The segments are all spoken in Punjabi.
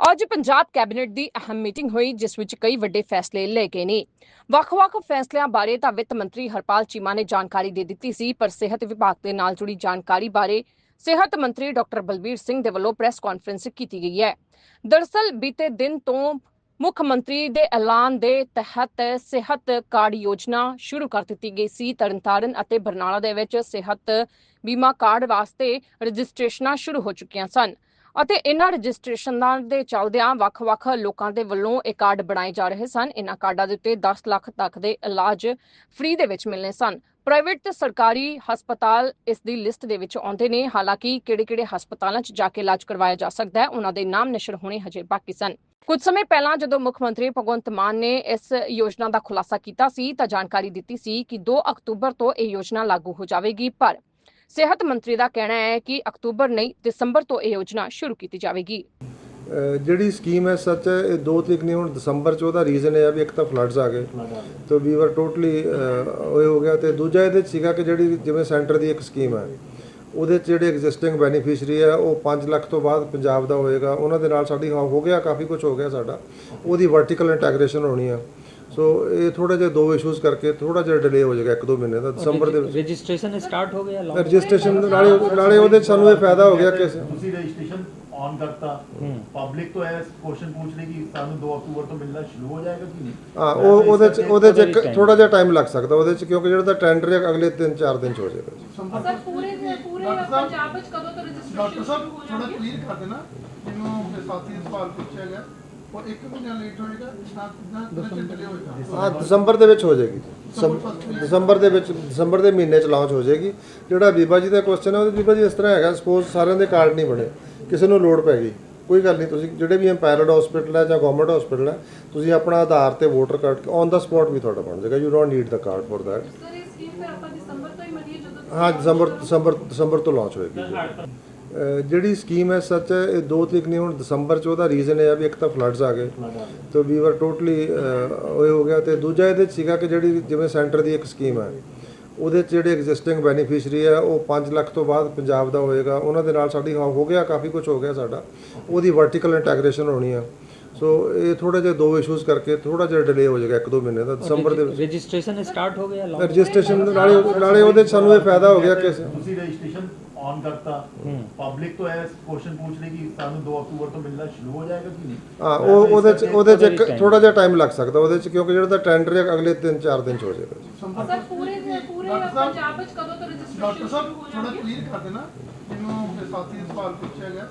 ਅੱਜ ਪੰਜਾਬ ਕੈਬਨਿਟ ਦੀ ਅਹਿਮ ਮੀਟਿੰਗ ਹੋਈ, ਜਿਸ ਵਿੱਚ ਕਈ ਵੱਡੇ ਫੈਸਲੇ ਲਏ ਗਏ ਨੇ। ਵੱਖ-ਵੱਖ ਫੈਸਲਿਆਂ ਬਾਰੇ ਤਾਂ ਵਿੱਤ ਮੰਤਰੀ ਹਰਪਾਲ ਚੀਮਾ ਨੇ ਜਾਣਕਾਰੀ ਦੇ ਦਿੱਤੀ ਸੀ, ਪਰ ਸਿਹਤ ਵਿਭਾਗ ਦੇ ਨਾਲ ਜੁੜੀ ਜਾਣਕਾਰੀ ਬਾਰੇ ਸਿਹਤ ਮੰਤਰੀ ਡਾਕਟਰ ਬਲਬੀਰ ਸਿੰਘ ਦੇ ਵੱਲੋਂ ਪ੍ਰੈਸ ਕਾਨਫਰੰਸ ਕੀਤੀ ਗਈ ਹੈ। ਦਰਸਲ, ਬੀਤੇ ਦਿਨ ਤੋਂ ਮੁੱਖ ਮੰਤਰੀ ਦੇ ਐਲਾਨ ਦੇ ਤਹਿਤ ਸਿਹਤ ਕਾਰਡ ਯੋਜਨਾ ਸ਼ੁਰੂ ਕਰ ਦਿੱਤੀ ਗਈ ਸੀ। ਤਰਨਤਾਰਨ ਅਤੇ ਬਰਨਾਲਾ ਦੇ ਵਿੱਚ ਸਿਹਤ ਬੀਮਾ ਕਾਰਡ ਵਾਸਤੇ ਰਜਿਸਟ੍ਰੇਸ਼ਨਾਂ ਸ਼ੁਰੂ ਹੋ ਚੁੱਕੀਆਂ ਸਨ। ਅਤੇ ਇਹਨਾਂ ਰਜਿਸਟ੍ਰੇਸ਼ਨਾਂ ਦੇ ਚੱਲਦਿਆਂ ਵੱਖ-ਵੱਖ ਲੋਕਾਂ ਦੇ ਵੱਲੋਂ ਇਹ ਕਾਰਡ ਬਣਾਏ ਜਾ ਰਹੇ ਸਨ। ਇਹਨਾਂ ਕਾਰਡਾਂ ਦੇ ਉੱਤੇ 10 ਲੱਖ ਤੱਕ ਦੇ ਇਲਾਜ ਫ੍ਰੀ ਦੇ ਵਿੱਚ ਮਿਲਨੇ ਸਨ। ਪ੍ਰਾਈਵੇਟ ਤੇ ਸਰਕਾਰੀ ਹਸਪਤਾਲ ਇਸ ਦੀ ਲਿਸਟ ਦੇ ਵਿੱਚ ਆਉਂਦੇ ਨੇ। ਹਾਲਾਂਕਿ ਕਿਹੜੇ-ਕਿਹੜੇ ਹਸਪਤਾਲਾਂ 'ਚ ਜਾ ਕੇ ਇਲਾਜ ਕਰਵਾਇਆ ਜਾ ਸਕਦਾ ਹੈ, ਉਹਨਾਂ ਦੇ ਨਾਮ ਨਸ਼ਰ ਹੋਣੇ ਹਜੇ ਬਾਕੀ ਸਨ। ਕੁਝ ਸਮੇਂ ਪਹਿਲਾਂ ਜਦੋਂ ਮੁੱਖ ਮੰਤਰੀ ਭਗਵੰਤ ਮਾਨ ਨੇ ਇਸ ਯੋਜਨਾ ਦਾ ਖੁਲਾਸਾ ਕੀਤਾ ਸੀ ਤਾਂ ਜਾਣਕਾਰੀ ਦਿੱਤੀ ਸੀ ਕਿ 2 ਅਕਤੂਬਰ ਤੋਂ ਇਹ ਯੋਜਨਾ ਲਾਗੂ ਹੋ ਜਾਵੇਗੀ, ਪਰ ਸਿਹਤ ਮੰਤਰੀ ਦਾ ਕਹਿਣਾ ਹੈ ਕਿ ਅਕਤੂਬਰ ਨਹੀਂ, ਦਸੰਬਰ ਤੋਂ ਇਹ ਯੋਜਨਾ ਸ਼ੁਰੂ ਕੀਤੀ ਜਾਵੇਗੀ। ਜਿਹੜੀ ਸਕੀਮ ਹੈ ਸੱਚ ਹੈ ਇਹ ਦੋ ਤਰੀਕ ਨਹੀਂ, ਹੁਣ ਦਸੰਬਰ ਚ ਉਹਦਾ ਰੀਜ਼ਨ ਇਹ ਆ ਵੀ ਇੱਕ ਤਾਂ ਫਲੱਡਸ ਆ ਗਏ। ਤੇ ਵੀ ਵਰ ਟੋਟਲੀ ਉਹ ਹੋ ਗਿਆ ਤੇ ਦੂਜਾ ਇਹਦੇ ਚ ਸੀਗਾ ਕਿ ਜਿਹੜੀ ਜਿਵੇਂ ਸੈਂਟਰ ਦੀ ਇੱਕ ਸਕੀਮ ਹੈ, ਉਹਦੇ ਚ ਜਿਹੜੇ ਐਗਜ਼ਿਸਟਿੰਗ ਬੈਨੀਫੀਸ਼ੀਅਰੀ ਹੈ, ਉਹ 5 ਲੱਖ ਤੋਂ ਬਾਅਦ ਪੰਜਾਬ ਦਾ ਹੋਏਗਾ। ਉਹਨਾਂ ਦੇ ਨਾਲ ਸਾਡੀ ਹੋ ਹੋ ਗਿਆ, ਕਾਫੀ ਕੁਝ ਹੋ ਗਿਆ ਸਾਡਾ। ਉਹਦੀ ਵਰਟੀਕਲ ਇੰਟੈਗ੍ਰੇਸ਼ਨ ਹੋਣੀ ਆ। ਸੋ ਇਹ ਥੋੜਾ ਜਿਹਾ ਦੋ ਇਸ਼ੂਜ਼ ਕਰਕੇ ਥੋੜਾ ਜਿਹਾ ਡਿਲੇ ਹੋ ਜਾਏਗਾ ਇੱਕ ਦੋ ਮਹੀਨੇ ਦਾ ਦਸੰਬਰ ਦੇ ਵਿੱਚ ਰਜਿਸਟ੍ਰੇਸ਼ਨ ਸਟਾਰਟ ਹੋ ਗਿਆ? ਰਜਿਸਟ੍ਰੇਸ਼ਨ ਨਾਲੇ ਨਾਲੇ ਉਹਦੇ ਚ ਸਾਨੂੰ ਇਹ ਫਾਇਦਾ ਹੋ ਗਿਆ ਕਿ ਤੁਸੀਂ ਰਜਿਸਟ੍ਰੇਸ਼ਨ ਔਨ ਕਰਤਾ। ਪਬਲਿਕ ਤੋਂ ਇਹ ਕੁਐਸਚਨ ਪੁੱਛ ਰਹੀ ਕਿ ਸਾਨੂੰ 2 ਅਕਤੂਬਰ ਤੋਂ ਮਿਲਣਾ ਸ਼ੁਰੂ ਹੋ ਜਾਏਗਾ ਕਿ ਨਹੀਂ? ਹਾਂ ਉਹ ਉਹਦੇ ਚ ਉਹਦੇ ਚ ਇੱਕ ਥੋੜਾ ਜਿਹਾ ਟਾਈਮ ਲੱਗ ਸਕਦਾ ਉਹਦੇ ਚ ਕਿਉਂਕਿ ਜਿਹੜਾ ਤਾਂ ਟੈਂਡਰ ਹੈ ਅਗਲੇ 3-4 ਦਿਨ ਚ ਹੋ ਜਾਏਗਾ। ਸਰ ਪੂਰੇ ਪੂਰੇ ਪੰਜਾਬ ਵਿੱਚ ਕਦੋਂ ਤੋਂ ਡਾਕਟਰ ਰਜਿਸਟ੍ਰੇਸ਼ਨ ਸਾਹਿਬ ਸ਼ੁਰੂ ਹੋ ਥੋੜਾ ਕਲੀਅਰ ਕਰ ਦੇਣਾ ਜਿਹਨੂੰ ਆਪਣੇ ਸਾਥੀ ਸਵਾਲ ਪੁੱਛਿਆ ਗਿਆ। ਉਹ ਇੱਕ ਮਹੀਨਾ ਲੇਟ ਹੋਏਗਾ। ਸਟਾਰਟ ਹਾਂ ਦਸੰਬਰ ਦੇ ਵਿੱਚ ਹੋ ਜਾਏਗੀ। ਜੀ। ਦਸੰਬਰ ਦੇ ਵਿੱਚ ਦਸੰਬਰ ਦੇ ਮਹੀਨੇ ਚ ਲਾਂਚ ਹੋ ਜਾਏਗੀ। ਜਿਹੜਾ ਬੀਬਾ ਜੀ ਦਾ ਕੁਐਸਚਨ ਹੈ ਉਹ ਬੀਬਾ ਜੀ ਇਸ ਤਰ੍ਹਾਂ ਹੈਗਾ ਸਪੋਜ਼ ਸਾਰਿਆਂ ਦੇ ਕਾਰਡ ਨਹੀਂ ਬਣੇ ਕਿਸੇ ਨੂੰ ਲੋੜ ਪੈ ਗਈ। ਕੋਈ ਗੱਲ ਨਹੀਂ ਤੁਸੀਂ ਜਿਹੜੇ ਵੀ ਐਮਪੈਰਡ ਹਸਪੀਟਲ ਹੈ ਜਾਂ ਗਵਰਨਮੈਂਟ ਹਸਪੀਟਲ ਹੈ ਤੁਸੀਂ ਆਪਣਾ ਆਧਾਰ ਤੇ voter card on the spot ਵੀ ਤੁਹਾਡਾ ਬਣ ਜਾਏਗਾ। You don't need the card for that sir ਇਹ ਸਕੀਮ ਫਿਰ ਆਪਾਂ ਦਸੰਬਰ ਤੋਂ ਹੀ ਮਰੀਏ ਜਦੋਂ ਹਾਂ ਦਸੰਬਰ ਦਸੰਬਰ ਦਸੰਬਰ ਤੋਂ ਲਾਂਚ ਹੋਏਗੀ। ਜੀ। ਜਿਹੜੀ ਸਕੀਮ ਹੈ ਸੱਚ ਹੈ ਇਹ 2 ਤਰੀਕ ਨਹੀਂ ਹੁਣ ਦਸੰਬਰ ਚ ਉਹਦਾ ਰੀਜ਼ਨ ਇਹ ਆ ਵੀ ਇੱਕ ਤਾਂ ਫਲੱਡਸ ਆ ਗਏ। ਤੇ ਵੀ ਵਰ ਟੋਟਲੀ ਉਹ ਹੋ ਗਿਆ ਤੇ ਦੂਜਾ ਇਹਦੇ ਚ ਸੀਗਾ ਕਿ ਜਿਹੜੀ ਜਿਵੇਂ ਸੈਂਟਰ ਦੀ ਇੱਕ ਸਕੀਮ ਹੈ ਉਹਦੇ ਚ ਜਿਹੜੇ ਐਗਜ਼ਿਸਟਿੰਗ ਬੈਨੀਫੀਸ਼ੀਅਰੀ ਹੈ ਉਹ 5 ਲੱਖ ਤੋਂ ਬਾਅਦ ਪੰਜਾਬ ਦਾ ਹੋਏਗਾ। ਉਹਨਾਂ ਦੇ ਨਾਲ ਸਾਡੀ ਹੋ ਹੋ ਗਿਆ ਕਾਫੀ ਕੁਝ ਹੋ ਗਿਆ ਸਾਡਾ। ਉਹਦੀ ਵਰਟੀਕਲ ਇੰਟੈਗ੍ਰੇਸ਼ਨ ਹੋਣੀ ਆ। ਸੋ ਇਹ ਥੋੜਾ ਜਿਹਾ ਦੋ ਇਸ਼ੂਜ਼ ਕਰਕੇ ਥੋੜਾ ਜਿਹਾ ਡਿਲੇ ਹੋ ਜਾਏਗਾ ਇੱਕ ਦੋ ਮਹੀਨੇ ਦਾ ਦਸੰਬਰ ਦੇ ਵਿੱਚ। ਰਜਿਸਟ੍ਰੇਸ਼ਨ ਸਟਾਰਟ ਹੋ ਗਿਆ? ਰਜਿਸਟ੍ਰੇਸ਼ਨ ਨਾਲੇ ਨਾਲੇ ਉਹਦੇ ਚ ਸਾਨੂੰ ਇਹ ਫਾਇਦਾ ਹੋ ਗਿਆ ਕਿ ਤੁਸੀਂ ਰਜਿਸਟ੍ਰੇਸ਼ਨ ਔਨ ਕਰਤਾ। ਪਬਲਿਕ ਤੋਂ ਇਹ ਕੁਐਸਚਨ ਪੁੱਛ ਰਹੀ ਕਿ ਸਾਨੂੰ 2 ਅਕਤੂਬਰ ਤੋਂ ਮਿਲਣਾ ਸ਼ੁਰੂ ਹੋ ਜਾਏਗਾ ਕਿ ਨਹੀਂ? ਹਾਂ ਉਹ ਉਹਦੇ ਚ ਉਹਦੇ ਚ ਇੱਕ ਥੋੜਾ ਜਿਹਾ ਟਾਈਮ ਲੱਗ ਸਕਦਾ ਉਹਦੇ ਚ ਕਿਉਂਕਿ ਜਿਹੜਾ ਤਾਂ ਟੈਂਡਰ ਹੈ ਅਗਲੇ 3-4 ਦਿਨ ਚ ਹੋ ਜਾਏਗਾ। ਸਰ ਪੂਰੇ ਪੂਰੇ ਪੰਜਾਬ ਵਿੱਚ ਕਦੋਂ ਤੋਂ ਡਾਕਟਰ ਰਜਿਸਟ੍ਰੇਸ਼ਨ ਸਾਹਿਬ ਸ਼ੁਰੂ ਹੋ ਥੋੜਾ ਕਲੀਅਰ ਕਰ ਦੇਣਾ। ਜਿਹਨੂੰ ਆਪਣੇ ਸਾਥੀ ਨੇ ਸਵਾਲ ਪੁੱਛਿਆ ਗਿਆ।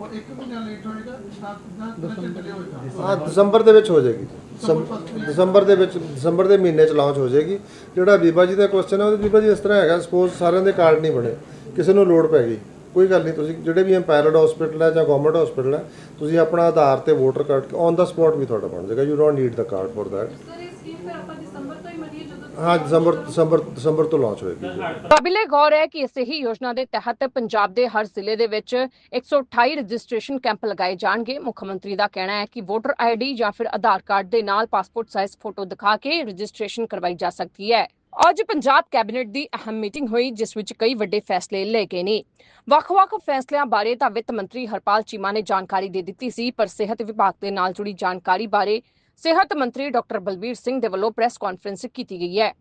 ਉਹ ਇੱਕ ਮਹੀਨਾ ਲੇਟ ਹੋਏਗਾ ਤਾਂ ਕਿੰਨਾ ਕਿੰਨਾ ਡਿਲੇ ਹੋਏਗਾ। ਹਾਂ ਦਸੰਬਰ ਦੇ ਵਿੱਚ ਹੋ ਜਾਏਗੀ। ਦਸੰਬ- ਦਸੰਬਰ ਦੇ ਵਿੱਚ ਦਸੰਬਰ ਦੇ ਮਹੀਨੇ ਚ ਲਾਂਚ ਹੋ ਜਾਏਗੀ। ਜਿਹੜਾ ਬੀਬਾ ਜੀ ਦਾ ਕੁਐਸਚਨ ਹੈ ਉਹਦੇ ਬੀਬਾ ਜੀ ਇਸ ਤਰ੍ਹਾਂ ਹੈਗਾ ਸਪੋਜ਼ ਸਾਰਿਆਂ ਦੇ ਕਾਰਡ ਨਹੀਂ ਬਣੇ। ਕਿਸੇ ਨੂੰ ਲੋੜ ਪੈ ਗਈ। ਕੋਈ ਗੱਲ ਨਹੀਂ ਤੁਸੀਂ ਜਿਹੜੇ ਵੀ ਐਮਪੈਰਡ ਹਸਪੀਟਲ ਹੈ ਜਾਂ ਗਵਰਨਮੈਂਟ ਹਸਪੀਟਲ ਹੈ ਤੁਸੀਂ ਆਪਣਾ ਆਧਾਰ ਤੇ voter card on the spot ਵੀ ਤੁਹਾਡਾ ਬਣ ਜਾਏਗਾ। You don't need the card for that ਹਾਂ ਦਸੰਬਰ ਦਸੰਬਰ ਦਸੰਬਰ ਤੋਂ ਲਾਂਚ ਹੋਏਗੀ। ਕਾਬਿਲੇ ਗੌਰ ਹੈ ਕਿ ਇਸੇ ਹੀ ਯੋਜਨਾ ਦੇ ਤਹਿਤ ਪੰਜਾਬ ਦੇ ਹਰ ਜ਼ਿਲ੍ਹੇ ਦੇ ਵਿੱਚ 128 ਰਜਿਸਟ੍ਰੇਸ਼ਨ ਕੈਂਪ ਲਗਾਏ ਜਾਣਗੇ। ਮੁੱਖ ਮੰਤਰੀ ਦਾ ਕਹਿਣਾ ਹੈ ਕਿ ਵੋਟਰ ਆਈਡੀ ਜਾਂ ਫਿਰ ਆਧਾਰ ਕਾਰਡ ਦੇ ਨਾਲ ਪਾਸਪੋਰਟ ਸਾਈਜ਼ ਫੋਟੋ ਦਿਖਾ ਕੇ ਰਜਿਸਟ੍ਰੇਸ਼ਨ ਕਰਵਾਈ ਜਾ ਸਕਦੀ ਹੈ। ਅੱਜ ਪੰਜਾਬ ਕੈਬਨਿਟ ਦੀ ਅਹਿਮ ਮੀਟਿੰਗ ਹੋਈ, ਜਿਸ ਵਿੱਚ ਕਈ ਵੱਡੇ ਫੈਸਲੇ ਲਏ ਗਏ ਨੇ। ਵੱਖ-ਵੱਖ ਫੈਸਲਿਆਂ ਬਾਰੇ ਤਾਂ ਵਿੱਤ ਮੰਤਰੀ ਹਰਪਾਲ ਚੀਮਾ ਨੇ ਜਾਣਕਾਰੀ ਦੇ ਦਿੱਤੀ ਸੀ, ਪਰ ਸਿਹਤ ਵਿਭਾਗ ਦੇ ਨਾਲ ਜੁੜੀ ਜਾਣਕਾਰੀ ਬਾਰੇ ਸਿਹਤ ਮੰਤਰੀ ਡਾਕਟਰ ਬਲਬੀਰ ਸਿੰਘ ਦੇ ਵੱਲੋਂ ਪ੍ਰੈਸ ਕਾਨਫਰੰਸ ਕੀਤੀ ਗਈ ਹੈ।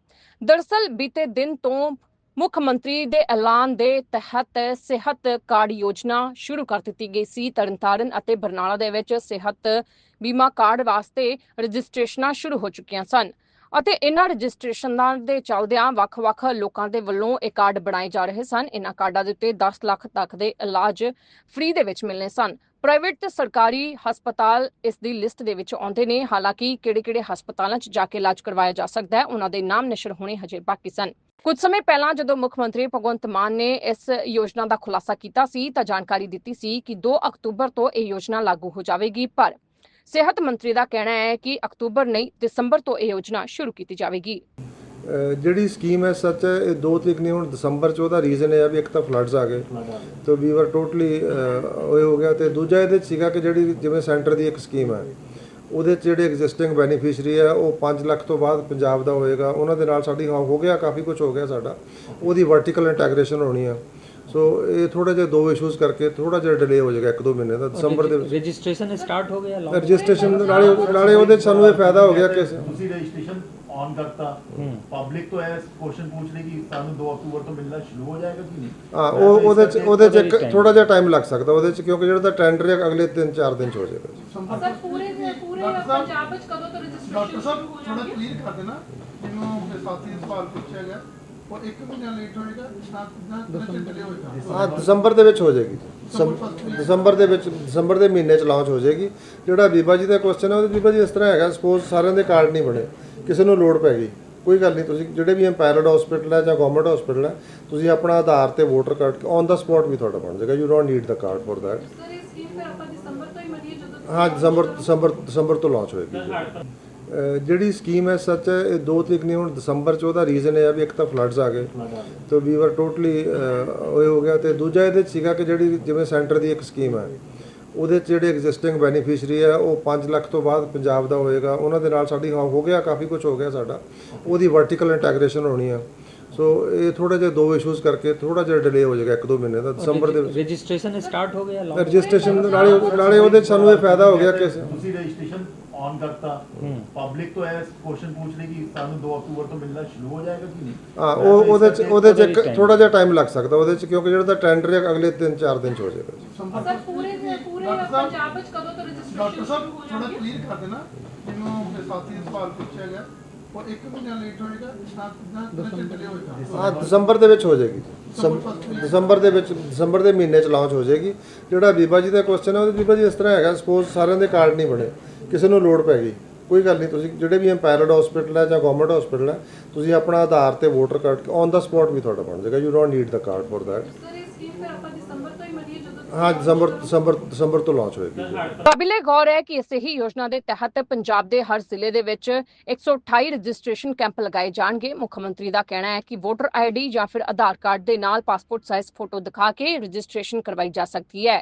ਦਰਸਲ ਬੀਤੇ ਦਿਨ ਤੋਂ ਮੁੱਖ ਮੰਤਰੀ ਦੇ ਐਲਾਨ ਦੇ ਤਹਿਤ ਸਿਹਤ ਕਾਰਡ ਯੋਜਨਾ ਸ਼ੁਰੂ ਕਰ ਦਿੱਤੀ ਗਈ ਸੀ। ਤਰਨਤਾਰਨ ਅਤੇ ਬਰਨਾਲਾ ਦੇ ਵਿੱਚ ਸਿਹਤ ਬੀਮਾ ਕਾਰਡ ਵਾਸਤੇ ਰਜਿਸਟ੍ਰੇਸ਼ਨਾਂ ਸ਼ੁਰੂ ਹੋ ਚੁੱਕੀਆਂ ਸਨ। ਅਤੇ ਇਹਨਾਂ ਰਜਿਸਟ੍ਰੇਸ਼ਨਾਂ ਦੇ ਚੱਲਦਿਆਂ ਵੱਖ-ਵੱਖ ਲੋਕਾਂ ਦੇ ਵੱਲੋਂ ਇਹ ਕਾਰਡ ਬਣਾਏ ਜਾ ਰਹੇ ਸਨ। ਇਹਨਾਂ ਕਾਰਡਾਂ ਦੇ ਉੱਤੇ 10 ਲੱਖ ਤੱਕ ਦੇ ਇਲਾਜ ਫ੍ਰੀ ਦੇ ਵਿੱਚ ਮਿਲਨੇ ਸਨ। ਪ੍ਰਾਈਵੇਟ ਤੇ ਸਰਕਾਰੀ ਹਸਪਤਾਲ ਇਸ ਦੀ ਲਿਸਟ ਦੇ ਵਿੱਚ ਆਉਂਦੇ ਨੇ। ਹਾਲਾਂਕਿ ਕਿਹੜੇ-ਕਿਹੜੇ ਹਸਪਤਾਲਾਂ 'ਚ ਜਾ ਕੇ ਇਲਾਜ ਕਰਵਾਇਆ ਜਾ ਸਕਦਾ ਹੈ, ਉਹਨਾਂ ਦੇ ਨਾਮ ਨਸ਼ਰ ਹੋਣੇ ਹਜੇ ਬਾਕੀ ਸਨ। ਕੁਝ ਸਮੇਂ ਪਹਿਲਾਂ ਜਦੋਂ ਮੁੱਖ ਮੰਤਰੀ ਭਗਵੰਤ ਮਾਨ ਨੇ ਇਸ ਯੋਜਨਾ ਦਾ ਖੁਲਾਸਾ ਕੀਤਾ ਸੀ ਤਾਂ ਜਾਣਕਾਰੀ ਦਿੱਤੀ ਸੀ ਕਿ 2 ਅਕਤੂਬਰ ਤੋਂ ਇਹ ਯੋਜਨਾ ਲਾਗੂ ਹੋ ਜਾਵੇਗੀ, ਪਰ ਸਿਹਤ ਮੰਤਰੀ ਦਾ ਕਹਿਣਾ ਹੈ ਕਿ ਅਕਤੂਬਰ ਨਹੀਂ, ਦਸੰਬਰ ਤੋਂ ਇਹ ਯੋਜਨਾ ਸ਼ੁਰੂ ਕੀਤੀ ਜਾਵੇਗੀ। ਜਿਹੜੀ ਸਕੀਮ ਹੈ ਸੱਚ ਹੈ ਇਹ 2 ਤਰੀਕ ਨਹੀਂ, ਹੁਣ ਦਸੰਬਰ ਚ ਉਹਦਾ ਰੀਜ਼ਨ ਇਹ ਆ ਵੀ ਇੱਕ ਤਾਂ ਫਲੱਡਸ ਆ ਗਏ। ਤੇ ਵੀ ਵਰ ਟੋਟਲੀ ਉਹ ਹੋ ਗਿਆ ਤੇ ਦੂਜਾ ਇਹਦੇ 'ਚ ਸੀਗਾ ਕਿ ਜਿਹੜੀ ਜਿਵੇਂ ਸੈਂਟਰ ਦੀ ਇੱਕ ਸਕੀਮ ਹੈ ਉਹਦੇ 'ਚ ਜਿਹੜੇ ਐਗਜ਼ਿਸਟਿੰਗ ਬੈਨੀਫੀਸ਼ੀਅਰੀ ਆ, ਉਹ 5 ਲੱਖ ਤੋਂ ਬਾਅਦ ਪੰਜਾਬ ਦਾ ਹੋਏਗਾ। ਉਹਨਾਂ ਦੇ ਨਾਲ ਸਾਡੀ ਹਾਂ, ਹੋ ਗਿਆ, ਕਾਫੀ ਕੁਝ ਹੋ ਗਿਆ ਸਾਡਾ। ਉਹਦੀ ਵਰਟੀਕਲ ਇੰਟੈਗ੍ਰੇਸ਼ਨ ਹੋਣੀ ਆ। ਸੋ ਇਹ ਥੋੜਾ ਜਿਹਾ ਦੋ ਇਸ਼ੂਜ਼ ਕਰਕੇ ਥੋੜਾ ਜਿਹਾ ਡਿਲੇ ਹੋ ਜਾਏਗਾ ਇੱਕ ਦੋ ਮਹੀਨੇ ਦਾ ਦਸੰਬਰ ਦੇ ਵਿੱਚ रजिस्ट्रेशन स्टार्ट हो गया launch? ਰਜਿਸਟ੍ਰੇਸ਼ਨ ਨਾਲੇ ਨਾਲੇ ਉਹਦੇ 'ਚ ਸਾਨੂੰ ਇਹ ਫਾਇਦਾ ਹੋ ਗਿਆ ਕਿ ਤੁਸੀਂ ਰਜਿਸਟ੍ਰੇਸ਼ਨ ਔਨ ਕਰਤਾ ਪਬਲਿਕ ਤੋਂ ਇਹ ਕੁਐਸਚਨ ਪੁੱਛ ਰਹੀ ਕਿ ਸਾਨੂੰ 2 ਅਕਤੂਬਰ ਤੋਂ ਮਿਲਣਾ ਸ਼ੁਰੂ ਹੋ ਜਾਏਗਾ ਕਿ ਨਹੀਂ ਹਾਂ ਉਹ ਉਹਦੇ 'ਚ ਉਹਦੇ 'ਚ ਇੱਕ ਥੋੜਾ ਜਿਹਾ ਟਾਈਮ ਲੱਗ ਸਕਦਾ ਉਹਦੇ 'ਚ ਕਿਉਂਕਿ ਜਿਹੜਾ ਤਾਂ ਟੈਂਡਰ ਹੈ ਅਗਲੇ 3-4 ਦਿਨ 'ਚ ਹੋ ਜਾਏਗਾ ਸਰ ਪੂਰੇ ਦੇ ਪੂਰੇ ਡਾਕਟਰ ਸਾਹਿਬ- ਪੰਜਾਬ ਵਿੱਚ ਕਦੋਂ ਤੋਂ ਰਜਿਸਟ੍ਰੇਸ਼ਨ ਡਾਕਟਰ ਸਾਹਿਬ ਸ਼ੁਰੂ ਹੋ ਥੋੜਾ ਜਾਣਗੇ ਕਲੀਅਰ ਕਰ ਦੇਣਾ ਜਿਹਨੂੰ ਮੇਰੇ ਸਾਥੀ ਨੇ ਸਵਾਲ ਪੁੱਛਿਆ ਗਿਆ ਔਰ ਹਾਂ ਦਸੰਬਰ ਦੇ ਵਿੱਚ ਹੋ ਜਾਏਗੀ। ਦਸੰਬਰ ਦੇ ਵਿੱਚ ਦਸੰਬਰ ਦੇ ਮਹੀਨੇ ਚ ਲਾਂਚ ਹੋ ਜਾਏਗੀ। ਜਿਹੜਾ ਬੀਬਾ ਜੀ ਦਾ ਕੁਐਸਚਨ ਹੈ ਉਹ ਬੀਬਾ ਜੀ ਇਸ ਤਰ੍ਹਾਂ ਹੈਗਾ ਸਪੋਜ਼ ਸਾਰਿਆਂ ਦੇ ਕਾਰਡ ਨਹੀਂ ਬਣੇ ਕਿਸੇ ਨੂੰ ਲੋੜ ਪੈ ਗਈ। ਕੋਈ ਗੱਲ ਨਹੀਂ ਤੁਸੀਂ ਜਿਹੜੇ ਵੀ ਐਮਪਾਇਰਡ ਹਸਪੀਟਲ ਹੈ ਜਾਂ ਗਵਰਨਮੈਂਟ ਹਸਪੀਟਲ ਹੈ ਤੁਸੀਂ ਆਪਣਾ ਆਧਾਰ ਤੇ voter card on the spot ਵੀ ਤੁਹਾਡਾ ਬਣ ਜਾਏਗਾ। You don't need the card for that sir ਇਹ ਸਕੀਮ ਫਿਰ ਆਪਾਂ ਦਸੰਬਰ ਤੋਂ ਹੀ ਮੰਨੀਏ ਜਦੋਂ ਹਾਂ ਦਸੰਬਰ ਦਸੰਬਰ ਦਸੰਬਰ ਤੋਂ ਲਾਂਚ ਹੋਏਗੀ। ਜਿਹੜੀ ਸਕੀਮ ਹੈ ਸੱਚ ਹੈ ਇਹ ਦੋ ਤਰੀਕ ਨਹੀਂ ਹੁਣ ਦਸੰਬਰ ਚ ਉਹਦਾ ਰੀਜ਼ਨ ਹੈ ਵੀ ਇੱਕ ਤਾਂ ਫਲੱਡਸ ਆ ਗਏ। ਤੇ ਵੀ ਵਰ ਟੋਟਲੀ ਉਹ ਹੋ ਗਿਆ ਤੇ ਦੂਜਾ ਇਹਦੇ ਸੀਗਾ ਕਿ ਜਿਹੜੀ ਜਿਵੇਂ ਸੈਂਟਰ ਦੀ ਇੱਕ ਸਕੀਮ ਹੈ ਉਹਦੇ ਚ ਜਿਹੜੇ ਐਗਜ਼ਿਸਟਿੰਗ ਬੈਨੀਫਿਸ਼ਰੀ ਹੈ ਉਹ 5 ਲੱਖ ਤੋਂ ਬਾਅਦ ਪੰਜਾਬ ਦਾ ਹੋਏਗਾ। ਉਹਨਾਂ ਦੇ ਨਾਲ ਸਾਡੀ ਹੋ ਗਿਆ ਕਾਫੀ ਕੁਝ ਹੋ ਗਿਆ ਸਾਡਾ। ਉਹਦੀ ਵਰਟੀਕਲ ਇੰਟੈਗ੍ਰੇਸ਼ਨ ਹੋਣੀ ਆ। ਸੋ ਇਹ ਥੋੜਾ ਜਿਹਾ ਦੋ ਇਸ਼ੂਜ਼ ਕਰਕੇ ਥੋੜਾ ਜਿਹਾ ਡਿਲੇ ਹੋ ਜਾਏਗਾ ਇੱਕ ਦੋ ਮਹੀਨੇ ਦਾ। ਦਸੰਬਰ ਦੇ ਵਿੱਚ ਰਜਿਸਟ੍ਰੇਸ਼ਨ ਸਟਾਰਟ ਹੋ ਗਿਆ ਰਜਿਸਟ੍ਰੇਸ਼ਨ ਨਾਲੇ ਨਾਲੇ ਉਹਦੇ ਸਾਨੂੰ ਇਹ ਫਾਇਦਾ ਹੋ ਗਿਆ ਕਿ ਤੁਸੀਂ ਰਜਿਸਟ੍ਰੇਸ਼ਨ ਔਨ ਕਰਤਾ। ਪਬਲਿਕ ਤੋਂ ਇਹ ਕੁਐਸਚਨ ਪੁੱਛ ਰਹੀ ਕਿ ਸਾਨੂੰ 2 ਅਕਤੂਬਰ ਤੋਂ ਮਿਲਣਾ ਸ਼ੁਰੂ ਹੋ ਜਾਏਗਾ ਕਿ ਨਹੀਂ? ਹਾਂ ਉਹ ਉਹਦੇ 'ਚ ਉਹਦੇ 'ਚ ਇੱਕ ਥੋੜਾ ਜਿਹਾ ਟਾਈਮ ਲੱਗ ਸਕਦਾ ਉਹਦੇ 'ਚ ਕਿਉਂਕਿ ਜਿਹੜਾ ਟੈਂਡਰ ਹੈ ਅਗਲੇ 3-4 ਦਿਨ 'ਚ ਹੋ ਜਾਏਗਾ। ਸਰ ਪੂਰੇ ਦੇ ਪੂਰੇ ਡਾਕਟਰ ਸਾਹਿਬ- ਪੰਜਾਬ ਵਿੱਚ ਕਦੋਂ ਤੋਂ ਰਜਿਸਟ੍ਰੇਸ਼ਨ ਡਾਕਟਰ ਸਾਹਿਬ ਸ਼ੁਰੂ ਹੋ ਥੋੜਾ ਜਾਣਗੇ? ਕਲੀਅਰ ਕਰ ਦੇਣਾ ਜਿਹਨੂੰ ਮੇਰੇ ਸਾਥੀ ਨੇ ਸਵਾਲ ਪੁੱਛਿਆ ਗਿਆ ਉਹ ਇੱਕ ਮਹੀਨਾ ਲੇਟ ਹੋਏਗਾ ਨਾ ਨਾ ਡਿਲੇ ਹੋਏਗਾ? ਹਾਂ ਦਸੰਬਰ ਦੇ ਵਿੱਚ ਹੋ ਜਾਏਗੀ। ਦਸੰਬ- ਦਸੰਬਰ ਦੇ ਵਿੱਚ ਦਸੰਬਰ ਦੇ ਮਹੀਨੇ 'ਚ ਲਾਂਚ ਹੋ ਜਾਏਗੀ। ਜਿਹੜਾ ਬੀਬਾ ਜੀ ਦਾ ਕੁਐਸਚਨ ਹੈ ਉਹਦੇ ਬੀਬਾ ਜੀ ਇਸ ਤਰ੍ਹਾਂ ਹੈਗਾ ਸਪੋਜ਼ ਸਾਰਿਆਂ ਦੇ ਕਾਰਡ ਨਹੀਂ ਬਣੇ। ਕਿਸੇ ਨੂੰ ਲੋੜ ਪੈ ਗਈ। ਕੋਈ ਗੱਲ ਨਹੀਂ ਤੁਸੀਂ ਜਿਹੜੇ ਵੀ ਐਮਪੈਰਡ ਹਸਪੀਟਲ ਹੈ ਜਾਂ ਗਵਰਨਮੈਂਟ ਹਸਪੀਟਲ ਹੈ ਤੁਸੀਂ ਆਪਣਾ ਆਧਾਰ ਤੇ voter card on the spot ਵੀ ਤੁਹਾਡਾ ਬਣ ਜਾਏਗਾ। You don't need the card for that ਹਾਂ ਦਸੰਬਰ ਦਸੰਬਰ ਦਸੰਬਰ ਤੋਂ ਲਾਂਚ ਹੋਏਗੀ। ਕਾਬਿਲੇ ਗੌਰ ਹੈ ਕਿ ਇਸੇ ਹੀ ਯੋਜਨਾ ਦੇ ਤਹਿਤ ਪੰਜਾਬ ਦੇ ਹਰ ਜ਼ਿਲ੍ਹੇ ਦੇ ਵਿੱਚ 128 ਰਜਿਸਟ੍ਰੇਸ਼ਨ ਕੈਂਪ ਲਗਾਏ ਜਾਣਗੇ। ਮੁੱਖ ਮੰਤਰੀ ਦਾ ਕਹਿਣਾ ਹੈ ਕਿ ਵੋਟਰ ਆਈਡੀ ਜਾਂ ਫਿਰ ਆਧਾਰ ਕਾਰਡ ਦੇ ਨਾਲ ਪਾਸਪੋਰਟ ਸਾਈਜ਼ ਫੋਟੋ ਦਿਖਾ ਕੇ ਰਜਿਸਟ੍ਰੇਸ਼ਨ ਕਰਵਾਈ ਜਾ ਸਕਦੀ ਹੈ।